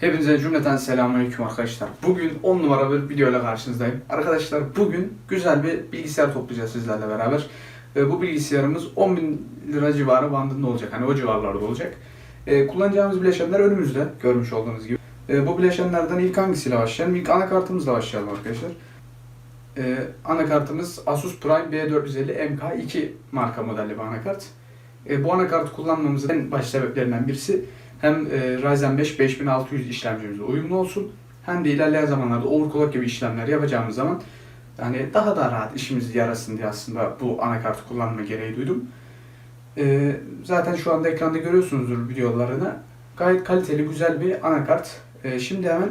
Hepinize cümleten selamünaleyküm arkadaşlar. Bugün 10 numara bir video ile karşınızdayım. Arkadaşlar bugün güzel bir bilgisayar toplayacağız sizlerle beraber. Ee, bu bilgisayarımız 10 bin lira civarı bandında olacak. Hani o civarlarda olacak. Ee, kullanacağımız bileşenler önümüzde görmüş olduğunuz gibi. Ee, bu bileşenlerden ilk hangisiyle başlayalım? İlk anakartımızla başlayalım arkadaşlar. Ee, anakartımız Asus Prime B450 MK2 marka modelli bir anakart. Ee, bu anakartı kullanmamızın en baş sebeplerinden birisi hem e, Ryzen 5 5600 işlemcimizle uyumlu olsun hem de ilerleyen zamanlarda overclock gibi işlemler yapacağımız zaman yani daha da rahat işimizi yarasın diye aslında bu anakartı kullanma gereği duydum. Ee, zaten şu anda ekranda görüyorsunuzdur videolarını. Gayet kaliteli, güzel bir anakart. Ee, şimdi hemen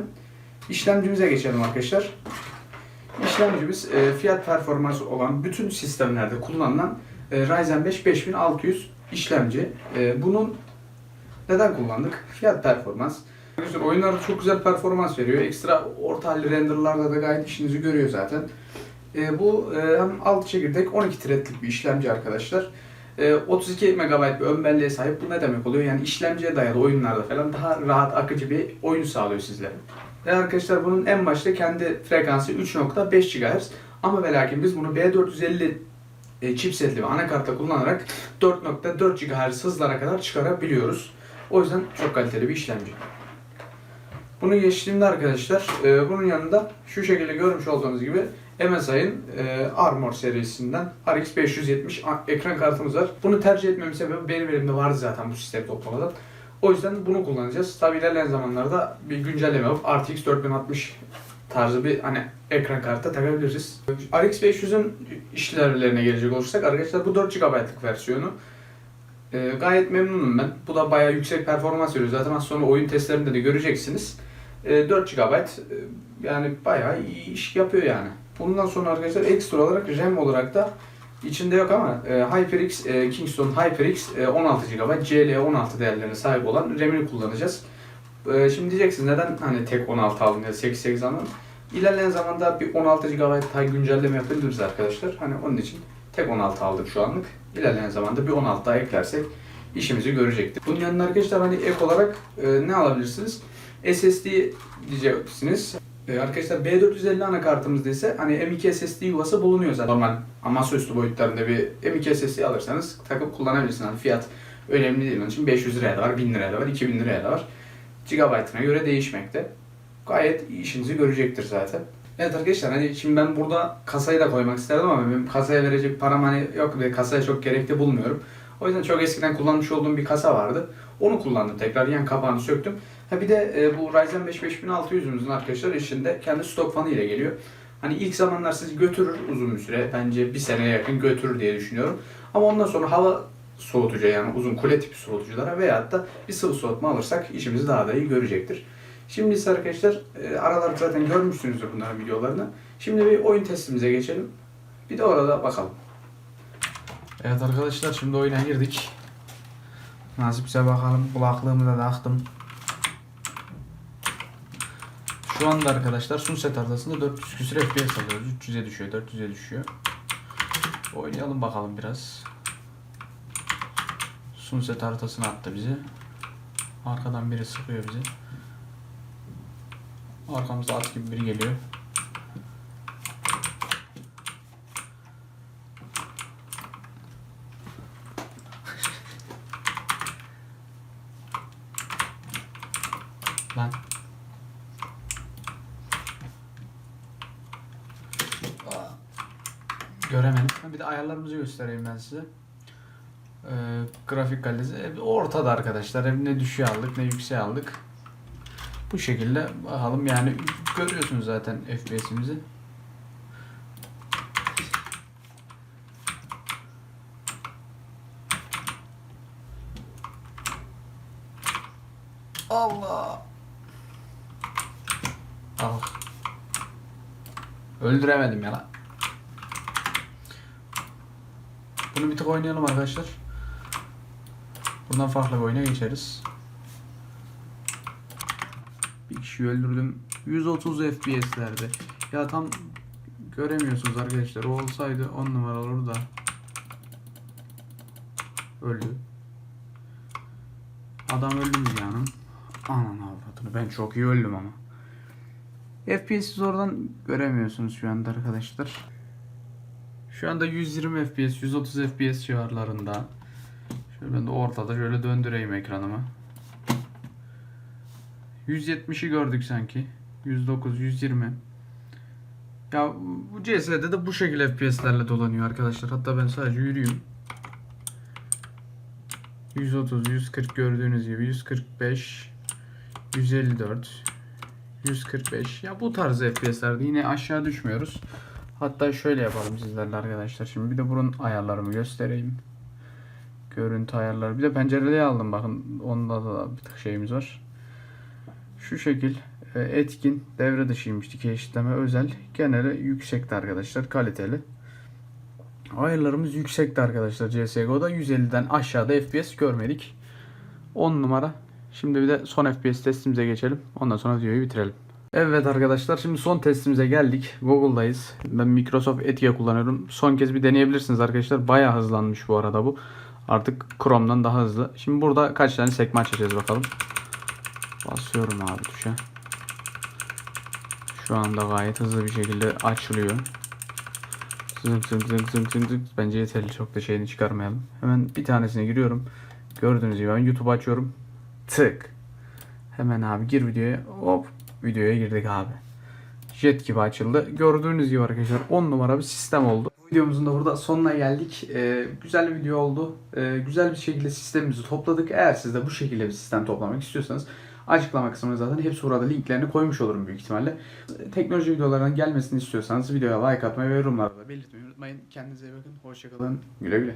işlemcimize geçelim arkadaşlar. İşlemcimiz e, fiyat performansı olan bütün sistemlerde kullanılan e, Ryzen 5 5600 işlemci. E, bunun neden kullandık? Fiyat performans. Arkadaşlar oyunlarda çok güzel performans veriyor. Ekstra orta halli renderlarda da gayet işinizi görüyor zaten. E, bu e, hem 6 çekirdek 12 threadlik bir işlemci arkadaşlar. E, 32 MB bir ön belleğe sahip. Bu ne demek oluyor? Yani işlemciye dayalı oyunlarda falan daha rahat akıcı bir oyun sağlıyor sizlere. Ve arkadaşlar bunun en başta kendi frekansı 3.5 GHz. Ama ve lakin biz bunu B450 e, chipsetli ve anakartla kullanarak 4.4 GHz hızlara kadar çıkarabiliyoruz. O yüzden çok kaliteli bir işlemci. Bunu geçtiğimde arkadaşlar e, bunun yanında şu şekilde görmüş olduğunuz gibi MSI'ın e, Armor serisinden RX 570 a- ekran kartımız var. Bunu tercih etmemin sebebi benim elimde vardı zaten bu sistemi toplamadan. O yüzden bunu kullanacağız. Tabi ilerleyen zamanlarda bir güncelleme yapıp RTX 4060 tarzı bir hani ekran kartı takabiliriz. RX 500'ün işlevlerine gelecek olursak arkadaşlar bu 4 GB'lık versiyonu. Ee, gayet memnunum ben. Bu da bayağı yüksek performans veriyor. Zaten az sonra oyun testlerinde de göreceksiniz. Ee, 4 GB e, yani bayağı iyi iş yapıyor yani. Bundan sonra arkadaşlar ekstra olarak RAM olarak da içinde yok ama e, HyperX, e, Kingston HyperX e, 16 GB, CL16 değerlerine sahip olan RAM'ini kullanacağız. E, şimdi diyeceksiniz neden hani tek 16 aldın ya da 8 8 aldın? İlerleyen zamanda bir 16 GB daha güncelleme yapabiliriz arkadaşlar. Hani onun için tek 16 aldık şu anlık. İlerleyen zamanda bir 16 daha eklersek işimizi görecektir. Bunun yanında arkadaşlar hani ek olarak e, ne alabilirsiniz? SSD diyeceksiniz. E, arkadaşlar B450 anakartımızda ise hani M2 SSD yuvası bulunuyor zaten. Normal masaüstü boyutlarında bir M2 SSD alırsanız takıp kullanabilirsiniz. Hani fiyat önemli değil. Onun için 500 liraya da var, 1000 liraya da var, 2000 liraya da var. Gigabyte'ına göre değişmekte. Gayet işinizi görecektir zaten. Evet arkadaşlar hani şimdi ben burada kasayı da koymak isterdim ama benim kasaya verecek param hani yok ve kasaya çok gerekli bulmuyorum. O yüzden çok eskiden kullanmış olduğum bir kasa vardı. Onu kullandım tekrar yan kapağını söktüm. Ha bir de e, bu Ryzen 5 5600'ümüzün arkadaşlar içinde kendi stok fanı ile geliyor. Hani ilk zamanlar sizi götürür uzun bir süre. Bence bir seneye yakın götürür diye düşünüyorum. Ama ondan sonra hava soğutucu yani uzun kule tipi soğutuculara veyahut da bir sıvı soğutma alırsak işimizi daha da iyi görecektir. Şimdi ise arkadaşlar e, aralarda zaten görmüşsünüzdür bunların videolarını. Şimdi bir oyun testimize geçelim. Bir de orada bakalım. Evet arkadaşlar şimdi oyuna girdik. Nasipse bakalım kulaklığımı da taktım. Şu anda arkadaşlar Sunset haritasında 400 küsur FPS alıyoruz. 300'e düşüyor, 400'e düşüyor. Oynayalım bakalım biraz. Sunset haritasına attı bizi. Arkadan biri sıkıyor bizi. Arkamızda at gibi biri geliyor. Lan. Göremedim. Bir de ayarlarımızı göstereyim ben size. Ee, grafik kalitesi ortada arkadaşlar. Hem ne düşüğe aldık ne yükseğe aldık. Bu şekilde bakalım yani görüyorsunuz zaten FPS'imizi. Allah. Al. Öldüremedim ya lan. Bunu bir tık oynayalım arkadaşlar. Bundan farklı bir oyuna geçeriz. Bir kişi öldürdüm. 130 FPS'lerde. Ya tam göremiyorsunuz arkadaşlar. O olsaydı 10 numara olurdu da. Öldü. Adam öldü mü canım? Anan avradını ben çok iyi öldüm ama. FPS'i siz oradan göremiyorsunuz şu anda arkadaşlar. Şu anda 120 FPS, 130 FPS civarlarında. Şöyle ben de ortada şöyle döndüreyim ekranımı. 170'i gördük sanki. 109, 120. Ya bu CS'de de bu şekilde FPS'lerle dolanıyor arkadaşlar. Hatta ben sadece yürüyeyim. 130, 140 gördüğünüz gibi 145, 154, 145. Ya bu tarz FPS'lerde yine aşağı düşmüyoruz. Hatta şöyle yapalım sizlerle arkadaşlar. Şimdi bir de bunun ayarlarımı göstereyim. Görüntü ayarları. Bir de pencereliği aldım bakın. Onda da bir tık şeyimiz var. Şu şekil e, etkin devre dışıymış dikey eşitleme özel. Geneli yüksekti arkadaşlar. Kaliteli. Ayarlarımız yüksekti arkadaşlar CSGO'da. 150'den aşağıda FPS görmedik. 10 numara. Şimdi bir de son FPS testimize geçelim. Ondan sonra videoyu bitirelim. Evet arkadaşlar şimdi son testimize geldik. Google'dayız. Ben Microsoft Edge kullanıyorum. Son kez bir deneyebilirsiniz arkadaşlar. Bayağı hızlanmış bu arada bu. Artık Chrome'dan daha hızlı. Şimdi burada kaç tane sekme açacağız bakalım. Basıyorum abi tuşa. Şu anda gayet hızlı bir şekilde açılıyor. Zınk zınk zınk zınk zınk zınk. Bence yeterli çok da şeyini çıkarmayalım. Hemen bir tanesine giriyorum. Gördüğünüz gibi ben YouTube açıyorum. Tık. Hemen abi gir videoya. Hop videoya girdik abi. Jet gibi açıldı. Gördüğünüz gibi arkadaşlar 10 numara bir sistem oldu. Videomuzun da burada sonuna geldik. Ee, güzel bir video oldu. Ee, güzel bir şekilde sistemimizi topladık. Eğer siz de bu şekilde bir sistem toplamak istiyorsanız açıklama kısmına zaten hepsi burada linklerini koymuş olurum büyük ihtimalle. Teknoloji videolarının gelmesini istiyorsanız videoya like atmayı ve yorumlarda belirtmeyi unutmayın. Kendinize iyi bakın. Hoşçakalın. Güle güle.